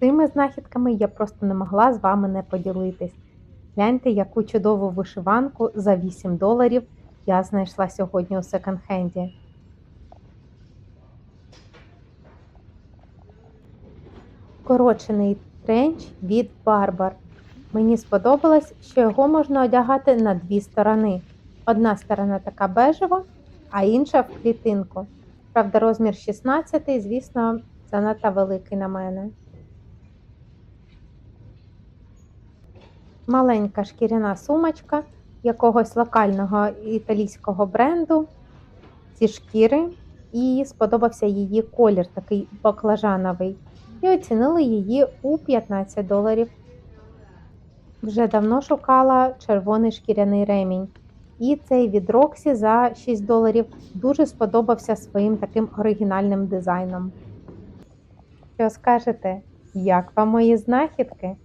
Цими знахідками я просто не могла з вами не поділитись. Гляньте, яку чудову вишиванку за 8 доларів я знайшла сьогодні у секонд-хенді. Корочений тренч від Барбар. Мені сподобалось, що його можна одягати на дві сторони. Одна сторона така бежева, а інша в клітинку. Правда, розмір 16, звісно, занадто великий на мене. Маленька шкіряна сумочка якогось локального італійського бренду зі шкіри, і сподобався її колір, такий баклажановий. І оцінили її у 15 доларів. Вже давно шукала червоний шкіряний ремінь. І цей від Roxy за 6 доларів дуже сподобався своїм таким оригінальним дизайном. Що скажете, як вам мої знахідки?